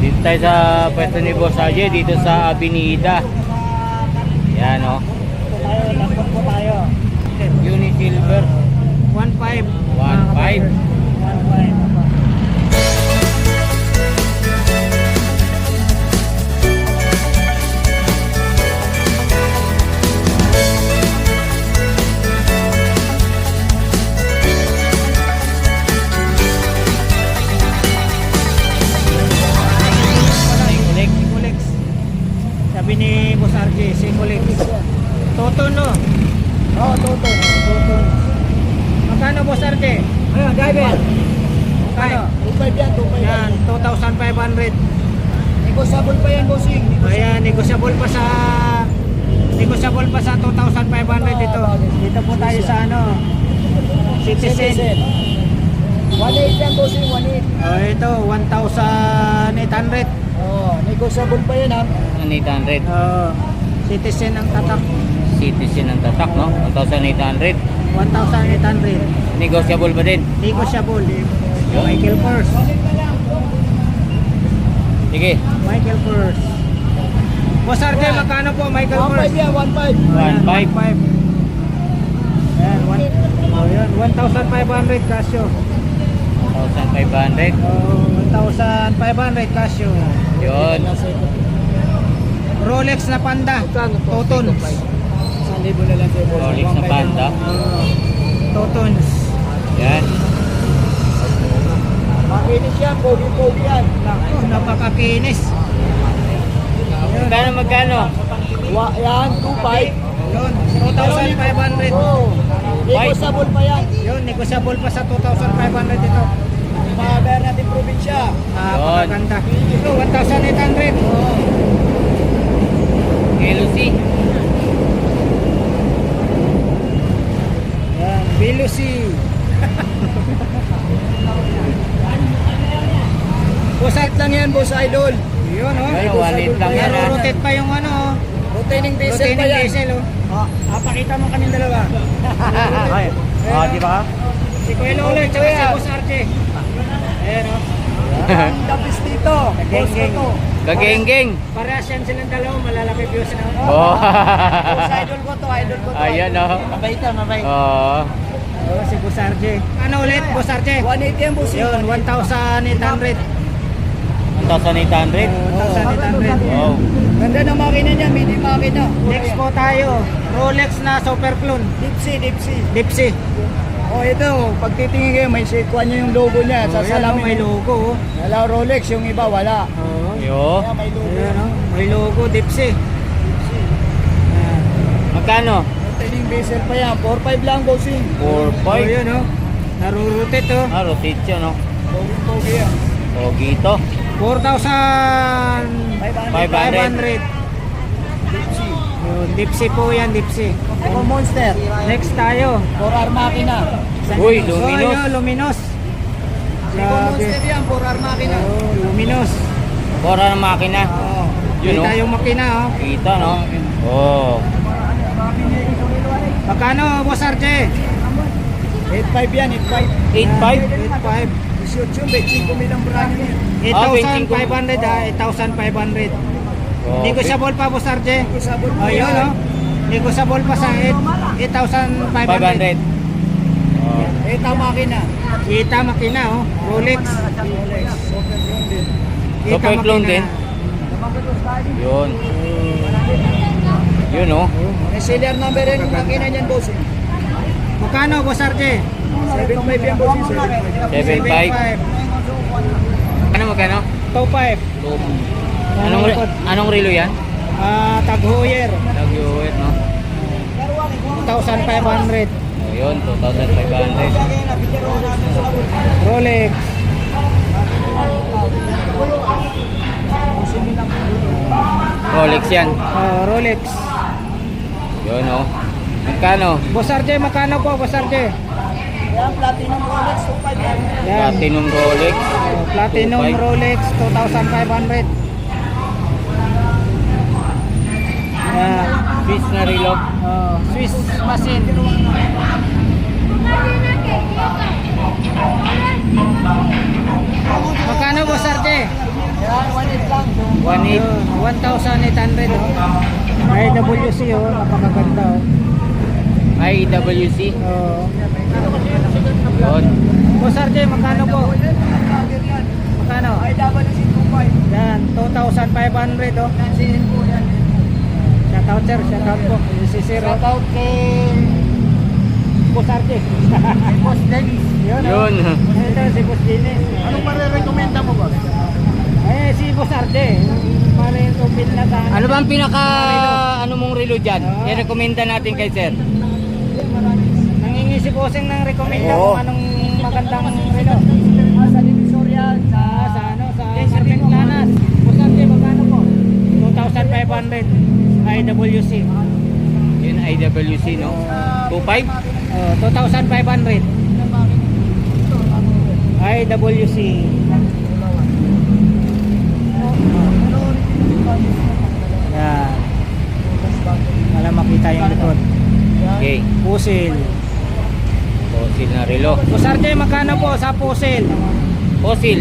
dito tayo sa pwesto ni Boss Ajay, dito sa Avenida. Yan o. Ito tayo, tayo. Unisilver. 1.5. 1.5. 1.5. Toton no? Oo, oh, Toton. Toton. Magkano Boss RJ? Ayun, driver. Magkano? 2.5 yan, 2.5 yan. Yan, 2,500. Negosyable pa yan, bossing. Ayan, negosyable pa sa negosyable pa sa 2,500 dito. Dito po tayo sa ano, Citizen. 1.8 yan, bossing, 1.8. Oh, ito 1,800. Oh, negosyable pa yan, ha. 1,800. Oh, Citizen ang tatak. Citizen ang tatak, no? 1,800. 1,800. Negotiable ba din? Negosyable. Michael Kors. Sige. Michael Kors. Boss RJ, magkano po Michael Kors? 1.5 yan, 1.5. Ayan, 1.5. 1.5. Ayan, one- oh, yun, 1,500 Casio. 1,500. Oh, 1,500 Casio. Yun. Rolex na Panda. Totons. 1,000 na lang sa'yo, boss. Rolex na 1.5 Panda. Oh, Totons. Yan. Makinis yan, pogi-pogi yan. Naku, napakakinis. Magkano, magkano? Wa, yan, 2.5. Yun, 2,500. Oh, negosyable pa yan. Yun, negosyable pa sa 2,500 ito. Mabayar natin probinsya. Napakaganda. Ito, 1,800. LC. Yan, Veloci. Boss art lang yan, boss idol. Yun, oh. Ay, wallet lang yan, ah. Rotate pa yung ano, oh. Rotating diesel pa Rotating yan. diesel, oh. Ah, ah, pakita mo kami dalawa. Ay. Oh, di ba? Si Kuya Lolo, tsaka si Boss Arche. Ayan, oh. Ang tapis dito. Boss ko to. Gagengeng. Parehas yan silang dalawa, malalaki views na. Oh. Boss idol ko to, idol ko to. Ayan, oh. Mabait yan, mabait. Oh. Oh, si Boss Arche. Ano ulit, Boss Arche? 180 yan, boss. Yun, 1,800. 1,800. 1,800. Wow. Ganda ng makina niya, mini makina. Next po tayo, Rolex na Super Clone. Dipsy, Dipsy. Dipsy. Oh, ito, pag titingin kayo, may sikuan niya yung logo niya. Oh, sa yan, oh, salamin. may logo. oh. Wala Rolex, yung iba wala. Oh. Yo. Kaya may logo. Ayan, oh. May logo, Dipsy. Magkano? Rotating bezel pa yan. 4.5 lang, bossing. 4, Oh, yun, oh. Narurutit, oh. Ah, rotate yun, no? Pogi-pogi yan. Pogi ito. 4,500. 500. 500. Dipsy. Yun, Dipsy po yan, Dipsy. Eco Monster. Next tayo. 4R makina. Uy, So, luminous. yun, luminous. Eco Grabe. Monster yan, 4R makina. Oh, luminous. Pora ng makina. Oh. Yun, Kita oh. yung makina, oh. Kita, no? Oh. Magkano, Boss Arche? 8.5 yan, 8.5. 8.5? 8,500. 18, may 5 milang brand yan. 8,500 ah, 8,500. Negosyable pa, Boss Arche? Isabot mo Oh, yun, oh. Negosyable pa sa 8 8,500. 500. Oh. Ito makina. Kita makina, oh. Rolex. Rolex. Super yun din. Kita Super clone makina. din. Yun. Yun, oh. Serial number yan yung makina niyan, bossing. Magkano, Boss Arche? 7.5 yan, bossing. 7.5. 7.5. Ano magkano? 2,500. Anong, re- anong relo yan? Ah, Tag Heuer. Nag-uwit, no? 2,500. Oh, yun, 2,500. Rolex. Rolex yan. Oh, Rolex. Yun, oh. Magkano? Boss Arche, magkano po, Boss Arche? Yan, platinum Rolex, 2.5 yan. Platinum Rolex. Oh, Platinum 2,500. Rolex, 2,500. Yan. Fish na relo. Oh, Swiss machine. Magkano, Boss Arche? Yan, 180 1.8. Yun, 1,800 oh. IWC oh, napakaganda oh. IWC. Oh. Yun. Boss RJ, magkano po? Magkano? Si 25. Yan, 2,500 oh. Nansihin po yan. Shout out sir, shout out po. Si Sir. oh. out kay Boss RJ. Boss Dennis. Yun. oh. Yun. Ito si Boss Dennis. Anong marirekomenda mo, boss? Eh, si Boss. Yung Para yung tupin na sa... Ano ba ang pinaka ano mong relo dyan? I-recommenda natin kay sir. Nangingi si Bossing ng rekomenda Oo. kung anong magandang relo. Sa Divisoria, sa... Ah, sa ano, sa Carmen Planas. Boss magkano po? 2,500 IWC. Yun IWC no. 2.5? Oh, 2,500 IWC. Yan. Para makita yung likod. Okay. Pusil. Fossil na relo. RJ, magkano po sa pusil? Fossil.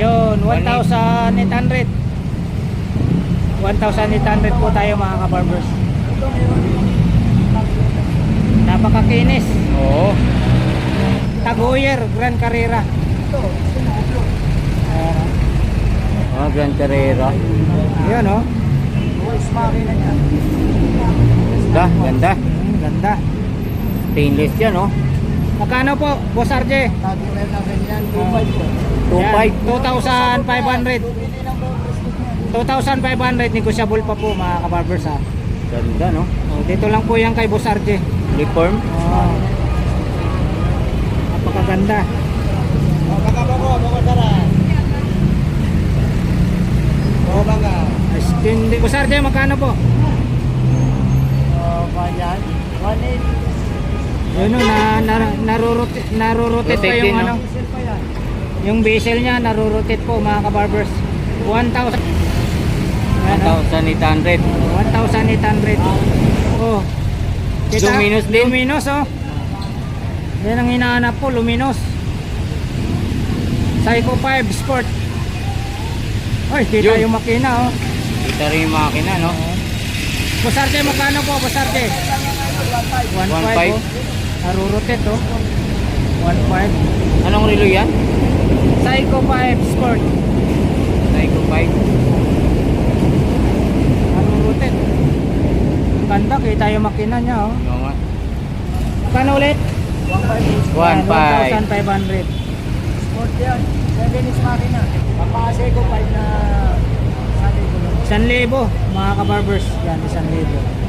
Yun, 1,800. 1,800 po tayo mga kabarbers. Napakakinis. Oo. Taguyer, Grand Carrera. Ayan. Oh, Grand Carrera. Yun oh. Ganda, ganda. Hmm, ganda. Stainless yan oh. Magkano po, Boss RJ? Na rin yan. 25 po. 2.5. Yan, 2,500. 2,500 negotiable pa po mga kabarbers ha. Ganda no. Oh, dito lang po yan kay Boss RJ. Reform. Oh. Napakaganda. O, baka ba ko, baka tara. O, baka. Boss RJ, magkano po? O, ganyan. 1.8. Yun o, na, na, narurotate, narurotate pa yung ano. Diesel pa yan. Yung bezel niya, narurotate po mga kabarbers. 1,000. Yan, oh. 1,800. 1,800. Oh. Luminous din. Luminous, oh. Yan ang hinahanap po, luminous. Psycho 5 Sport. Oy, kita Yun. yung makina, oh. Kita rin yung makina no. Busarte, magkano po, Busarte? 1.5, 1.5. oh. Narurotate, oh. 1.5. Anong relo yan? Psycho 5 Sport. Psycho 5. Narurotate. Ang ganda, kita yung makina niya, oh. Oo nga. Magkano ulit? 1.5. 1.5. 1,500. Sport yan. Japanese makina. Papasay ko 5 na lang. 1,000 mga kabarbers. Yan, 1,000.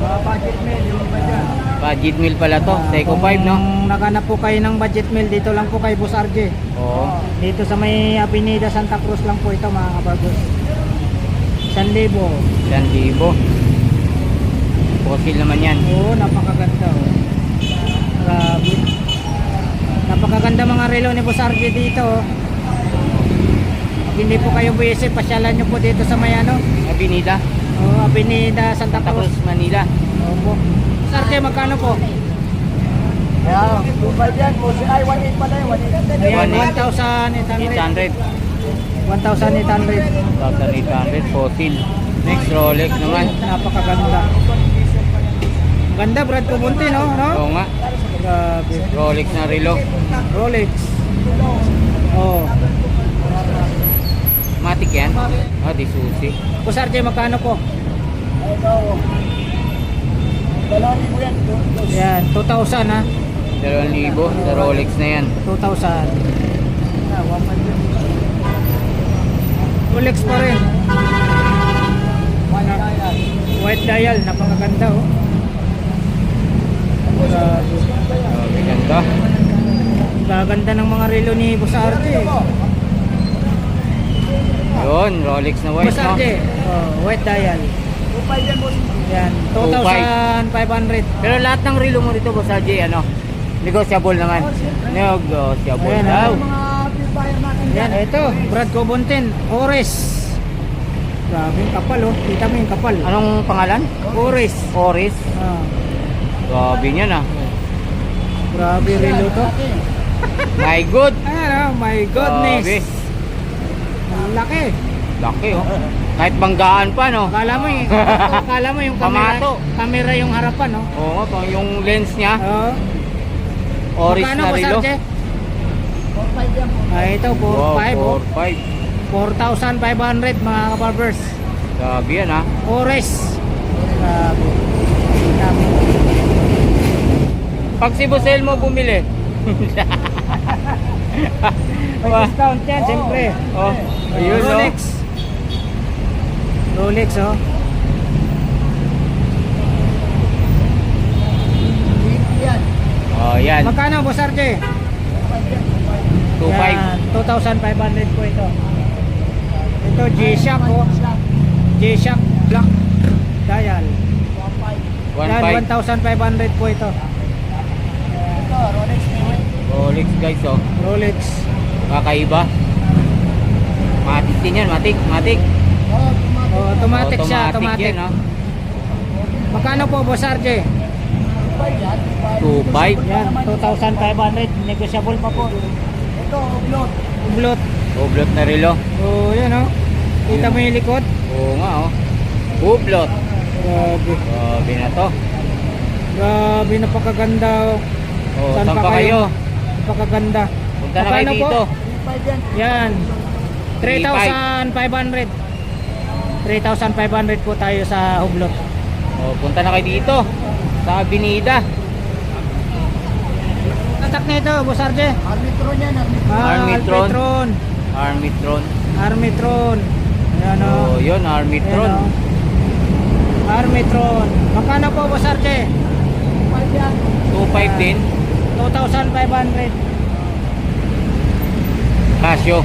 Mga budget meal, yung ba dyan? Budget meal pala to. Psycho kung 5 no. naghanap po kayo ng budget meal, dito lang po kay Boss RJ. Oo. Dito sa may Avenida Santa Cruz lang po ito mga kabarbers. 1,000. 1,000. Fossil naman yan. Oo, napakaganda. Oh. Grabe. Napakaganda mga relo ni Boss RJ dito. Oh. Hindi po kayo busy, pasyalan nyo po dito sa may ano, Avenida. oh, Avenida Santa Cruz. Cruz, Manila. Opo. Boss RJ, magkano po? Kaya, 2.5 yan. Pusi- Ay, 1.8 pala yun. 1.8. Ayan, 800. 1,800. 1,800. 1,800. Fossil. Next Rolex naman. Napakaganda. Ganda Brad Pubunti no? no? Oo nga. Grabe. Rolex na relo. Rolex. Oh. Matic yan. Ah, di susi. Boss RJ, magkano po? Ay, ito. Dalawang libo yan. Yan, 2,000 ha. 2,000 sa Rolex na yan. 2,000. Ah, 1.5 yan. Rolex pa rin. White dial, napakaganda oh. Grabe. Ganda. Gaganda ng mga relo ni Boss RJ. Yun, Rolex na white Boss no. RJ, oh, white dial. 2.5 yan, boss. Yan, 2,500. Pero lahat ng relo mo dito, Boss RJ, ano? Negotiable naman. Negotiable Ayan, daw. Mga pilbayan natin Yan, ito, Brad Cobontin, Ores. Grabe yung kapal oh. Kita mo yung kapal. Anong pangalan? Ores. Oris. Ah, Grabe niyan ah. grabe relo to. My good. Ayan oh, my goodness. Grabe. Laki. Laki oh. Kahit banggaan pa no. Akala mo yung, akala mo yung camera, Pamato. camera yung harapan, no? Oo pang yung lens niya, Oo. oris Magkano na po, relo. Sarge? 4-5 yan po. Ah, ito, 4,500, Wow, oh. 4.5. 4,500 mga kabarbers. Grabe yan ha. Ores. Grabe. Pag si Busel mo bumili. May discount yan, siyempre. oh, ayun Rolex. Rolex, oh. Yan. Oh, yan. Magkano, Boss RJ? 2.5. Yan, 2,500 po ito. Ito, G-Shock, oh. G-Shock Black Dial. 1.5. Yan, 1.5. 1,500 po ito. Ito, Rolex. Rolex guys oh. Rolex. Kakaiba. Matik din yan, matik, matik. Oh, tumatik. Oh, automatic, siya, Automatic automatic. yan oh. Magkano po, Boss RJ? 2.5 yan. 2.5. Yan, 2,500. Negotiable pa po. Ito, Oblot. Blot. Oblot na relo. Oh, yan, oh. Kita mo yung likod? Oo nga oh. Oblot. Grabe. Grabe na to. Grabe, napakaganda, oh. Oh, Saan saan pa pa kayo? Napakaganda. Punta na kayo Magkano po? dito. 3.5 yan. Yan. 3,500. 3,500 po tayo sa Hublot. Oh, punta na kayo dito. Sa Avenida. Tatak nito, Boss RJ. Armitron yan, Armitron. Ah, Armitron. Armitron. Armitron. Armitron. Ayan o. Oh, yun, Armitron. Ayan, oh. Armitron. Magkano po, Boss RJ? 5 yan. 2.5 din. 2,500. Casio.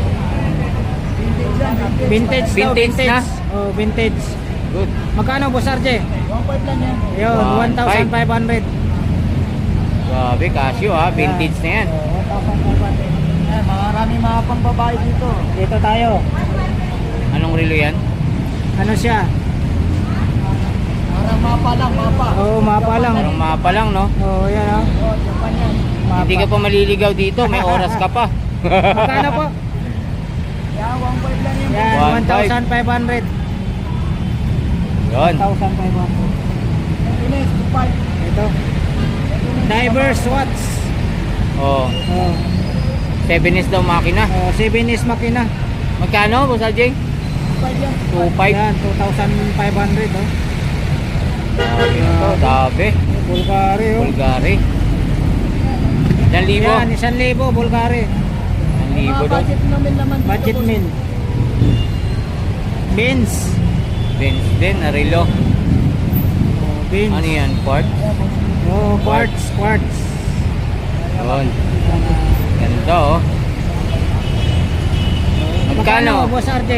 Vintage. Vintage daw, Vintage vintage. na? Oh, vintage. Good. Magkano, Boss RJ? 1.5 lang yan. Ayun, 1,500. 1,500. Grabe, Casio ha. Vintage na yan. Oh, 1,500. Yan, marami mga pangbabae dito. Dito tayo. Anong relo yan? Ano siya? Parang mapa lang, mapa. Oo, mapa lang. Parang mapa lang, no? Oh, yan o. Oh, Japan yan. Mapa. Hindi ka pa maliligaw dito. May oras ka pa. Magkano po? Yan, 1.5 lang yan. Yan, 1,500. 1,500. Yun. 1,500. Finish, 2.5. Ito. Divers watch. Oh, Oh, 7 is daw makina. oh 7 is makina. Magkano, Boss Aljeng? 2.5 yan. 2.5. Yan, 2,500 oh. To. Dabe. Bulgari oh. Bulgari. Ilan libo? Yan, 1,000 Bulgari. Libo daw? budget namin naman dito. Budget meal. Benz. Benz din, na relo. Oh, Benz. Ano yan? Quart? Oh, quartz, quartz. Yun. Ganda oh. Magkano? Boss RJ?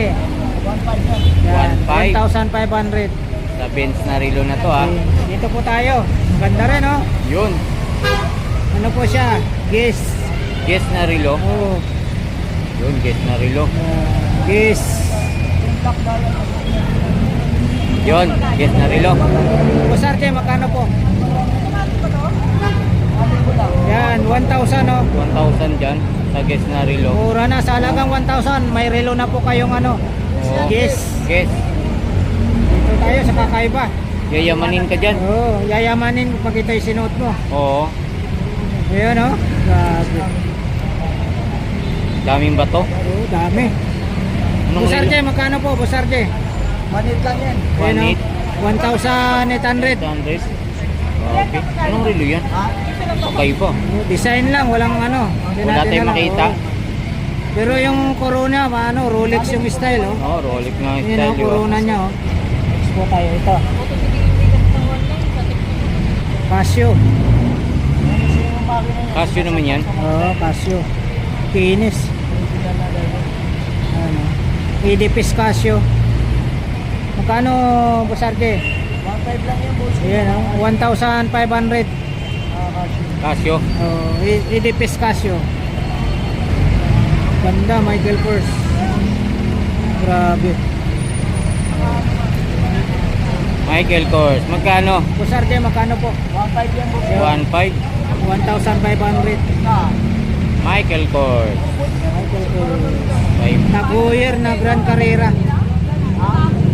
1.5 yan. Yan, 1,500. 1,500. Sa Benz na relo na to ah. Dito po tayo. Ganda rin oh. Yun. Ano po siya? Guess. Guess na relo. Oh. Yun. Yung black dollar. Yun, na relo. Boss RJ, magkano po? Yan, 1,000 oh. 1,000 dyan sa guess na relo. Mura na sa halagang 1,000. May relo na po kayong ano. Oo. Guess. Guess. Dito tayo sa kakaiba. Yayamanin ka dyan. Oo, oh, yayamanin pag ito'y sinuot mo. Oo. Ayan oh. Grabe. Daming bato. Oo, dami. Anong Boss RJ, relo? magkano po, RJ? Manit lang yan. Ayan oh. 1,800. 1,800. Okay. Anong relo yan? Okay pa. Oh, Design lang, walang ano. Hindi Wala natin tayong makita. Pero yung Corona, ano, Rolex yung style, oh. Oo, Rolex nga yung Yun style. ang di ba? corona niya, oh. Expo tayo ito. Casio. Casio naman yan. Oo, Casio. Kinis. Ano? Edipis Casio. Magkano, Boss RJ? 1.5 lang yan, boss. Ayan, oh. 1,500. Ah. Casio. Oh, E- Edipis Casio. Ganda, Michael Kors. Grabe. Michael Kors. Magkano? Boss RJ, magkano po? 1.5 yan, boss. Yan. 1.5. 1,500. Ah. Michael Kors. Naguyer na Grand Carrera.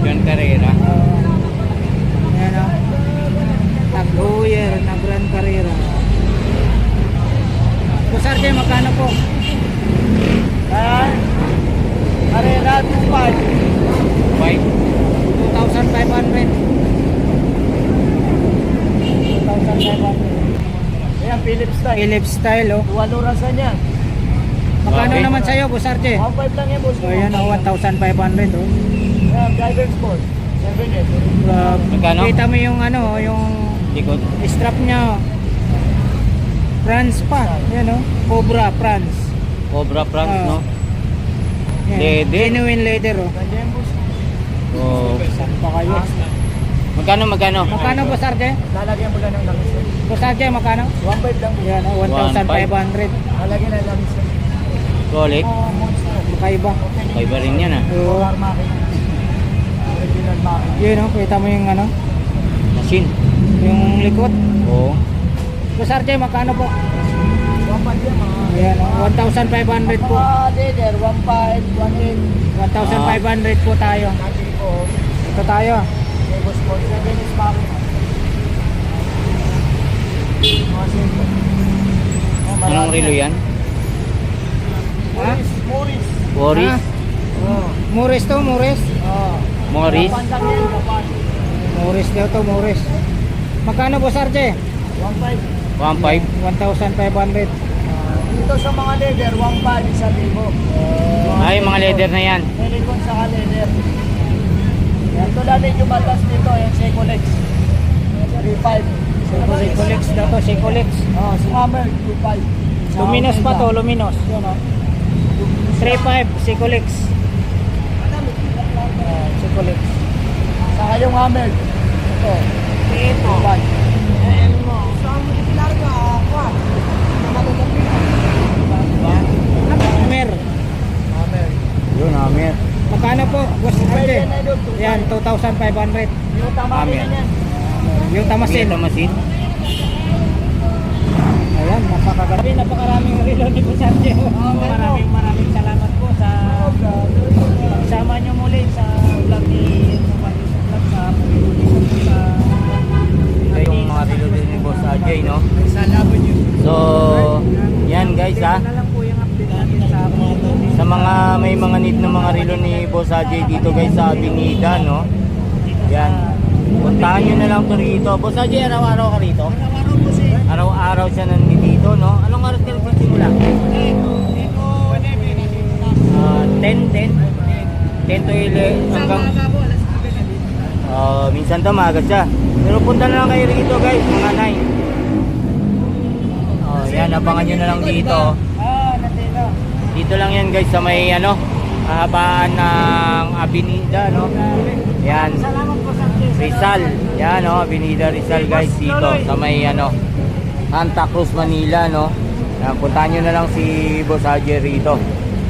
John Carrera. Uh, yan o. Na Grand Carrera. Boss RJ, magkano po? Ayan. Arena, 5. White. 2,500. 2,500. Ayan, Philips style. Philips style oh. Dual orasan yan. Magkano Okay. naman sa'yo, Boss RJ? 1.5 lang yan, boss. So yan oh, 1,500 oh. Ayan, driver's board. 7 eh. Uh, Magkano? Kita mo yung ano, yung Likod. strap niya oh. France pa. Yan oh. Cobra France. Cobra France, Ah. no? Yan. Leather. Genuine leather oh. Ganda yan, boss. Oh. Saan pa kayo? Magkano, magkano? Magkano Boss RJ? Lalagyan mo lang ng langis yan. Boss RJ, magkano? 1.5 lang. Yan oh, 1,500. Lalagyan ng langis yan. Rolex. Oh, monster. Makaiba. Iba rin yan ah. Oo. Yun oh, kita mo yung ano, Machine. yung likod. Oo. Boss RJ, magkano po? 1.5 yan, mga. Ayan oh, 1,500 po. Mga leather, 1.5, 1.8. 1,500 po tayo. Ito tayo. May boss po. 7 is makina. Mga simple. Marami Anong relo yan? Morris. Ah, Oh. Morris to, Morris. Oh. Morris? Morris daw to, Morris. Magkano Boss RJ? 1.5. 1.5? 1,500. Ah, Dito sa mga leather, 1.5 isa libo. Ay, mga leather na yan. Silicone sa leather. Ito lang medyo matas dito, yung Secolex. 3.5. Secolex daw to, Secolex. Oh, si Hammer, 2.5. Luminos pa to, luminos. Yun oh. 3.5, Secolex. Ah, Secolex. Saka yung Hammer. Ito. Ito. 2.5. Hammer. Hammer. Yun, Amer. Magkano po, Boss 2.5. Yan, 2,500. Yung tama Hammer. rin yan. Yung tamasin. Ayan, napakaganda. Napakaraming relo ni Boss RJ. Maraming maraming salamat po sa pagsama nyo muli sa vlog ni Vlog sa sa Ito yung mga relo ni Boss Ajay, no? Sa labo nyo. So, yan guys ha. natin sa mga may mga need na mga relo ni Boss Ajay dito guys sa Avenida, no? Yan. Puntahan nyo na lang to rito. Boss Ajay, araw-araw ka rito? Araw-araw po si Araw-araw siya nandito, no? Anong oras ka nagsisimula? Dito, Ah, 10, 10? 10 to 11 hanggang po, alas 9 na dito. Ah, minsan tamaga siya. Pero punta na lang kayo rito guys, mga 9. Oh, yan, abangan nyo na lang dito. Ah. Dito lang yan guys sa may ano, kahabaan ng Avenida, no? Yan. Rizal. Yan, no? Avenida Rizal guys dito sa may ano, Santa Cruz, Manila, no? Yan, puntahan nyo na lang si Boss Haji rito.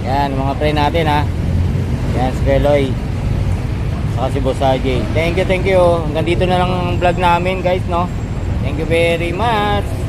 Yan, mga pre natin ha. Yan, si Keloy. Saka si Boss Haji. Thank you, thank you. Hanggang dito na lang ang vlog namin guys, no? Thank you very much.